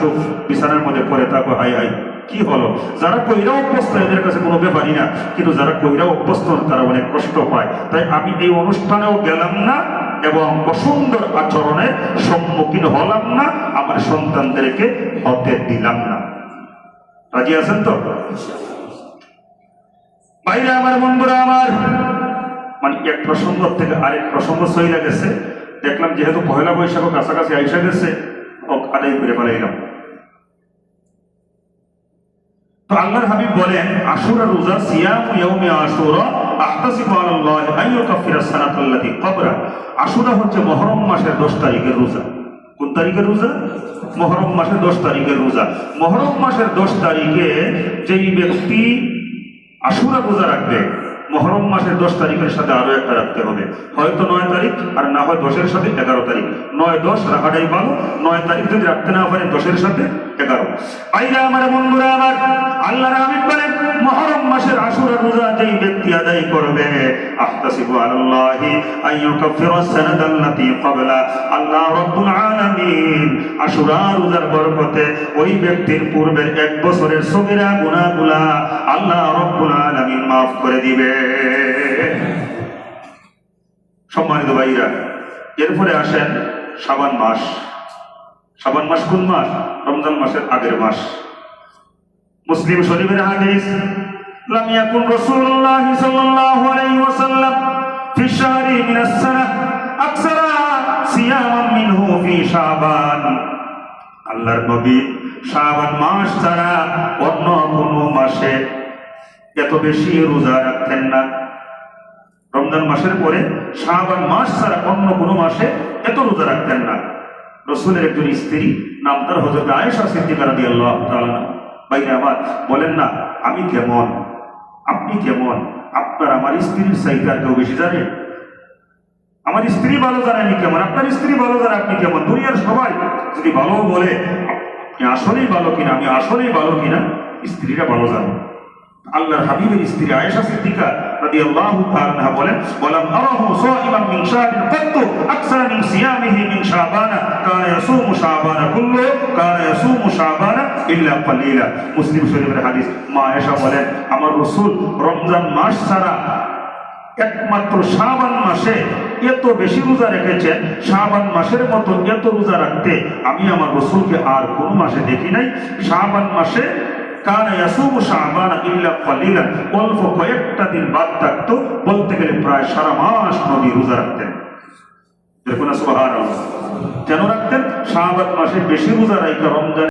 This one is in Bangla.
চোখ বিছানার মধ্যে পড়ে থাকো হাই হাই, কি হলো? যারা কইরা অভ্যস্ত, এদের কাছে কোনো ব্যাপারই না। কিন্তু যারা কইরা অভ্যস্ত, তারা অনেক কষ্ট পায়। তাই আমি এই অনুষ্ঠানেও গেলাম না এবং অসুন্দর আচরণের সম্মুখীন হলাম না, আমার সন্তানদেরকে হতে দিলাম না। রাজি আছেন তো? বাইরে আমার, বন্ধুরা আমার মানে এক প্রসঙ্গ থেকে আরেক প্রসঙ্গ সইলা গেছে। দেখলাম যেহেতু পয়লা বৈশাখ কাছাকাছি আইসা গেছে ও আদায় করে ফেলাইলাম। তো আল্লাহর হাবিব বলেন, আশুরা রোজা সিয়াম ইয়াউমি আশুরা আহতাসিবু আলাল্লাহ আন ইউকাফিরা সানাতাল্লাতী কবরা। আশুরা হচ্ছে মুহররম মাসের 10 তারিখের রোজা। কোন তারিখের রোজা? মুহররম মাসের 10 তারিখের রোজা। মুহররম মাসের 10 তারিখে যেই ব্যক্তি আশুরা রোজা রাখবে মহরম মাসের দশ তারিখের সাথে আরও একটা রাখতে হবে। হয়তো নয় তারিখ, আর না হয় দশের সাথে এগারো তারিখ। নয় দশ রাখাটাই ভালো, নয় তারিখ যদি রাখতে না পারে দশের সাথে এগারো। আইরা আমার বন্ধুরা আমার আল্লাহ বলেন, মহরম মাসের রোজা যেই ব্যক্তি আদায় করবে সানাতাল্লাতী ক্বাবলা। আল্লাহ রাব্বুল আলামিন রোজার বরকতে ওই ব্যক্তির পূর্বের এক বছরের সগীরা গুনাহগুলা আল্লাহ মাফ করে দিবে সম্মানিত ভাইরা এরপরে আসেন শাবান মাস শাবান মাস কোন মাস রমজান মাসের আগের মাস মুসলিম শরীফের হাদিস لم يكن رسول الله صلى الله عليه وسلم في الشهر من السنة أكثر صياما منه في شعبان আল্লাহর নবী শাবান মাস ছাড়া অন্য কোন মাসে এত বেশি রোজা রাখতেন না। রমজান মাসের পরে শাবান মাস ছাড়া অন্য কোনো মাসে এত রোজা রাখতেন না। রসুলের একজন স্ত্রী, নাম তার হজরত আয়েশা সিদ্দিকা রাদিয়াল্লাহু তাআলা বাইরে আমার, বলেন না, আমি কেমন? আপনি কেমন? আপনার আমার স্ত্রীর চাইতে কেউ বেশি জানে? আমার স্ত্রী ভালো জানে আমি কেমন? আপনার স্ত্রী ভালো জানে আপনি কেমন? দুনিয়ার সবাই যদি ভালো বলে আসলেই ভালো কিনা, আমি আসলেই ভালো কিনা, স্ত্রীরা ভালো জানে। আল্লাহর হাবিবের স্ত্রী আয়েশা সিদ্দিকা রাদিয়াল্লাহু তাআলা বলেন, ওয়ালাম আরাহু সাইমান মিন শাহরিন কাত্তু আকসার মিন সিয়ামিহি মিন শাবানা, কানা ইয়াসুমু শাবানা কুল্লু, কানা ইয়াসুমু শাবানা ইল্লা কালিলা। মুসলিম শরীফের হাদিস, মা আয়েশা বলেন, আমার রাসূল রমজান মাস ছাড়া একমাত্র শাবান মাসে এত বেশি রোজা রেখেছেন, শাবান মাসের মতো এত রোজা রাখতে আমি আমার রসুলকে আর কোন মাসে দেখি নাই। শাবান মাসে কানা কয়েকটা দিন বাদ থাকতো, বলতে গেলে প্রায় সারা মাস নবী রোজা রাখতেন। দেখুন কেন রাখতেন? শাবান মাসে বেশি রোজা রাখা রমজান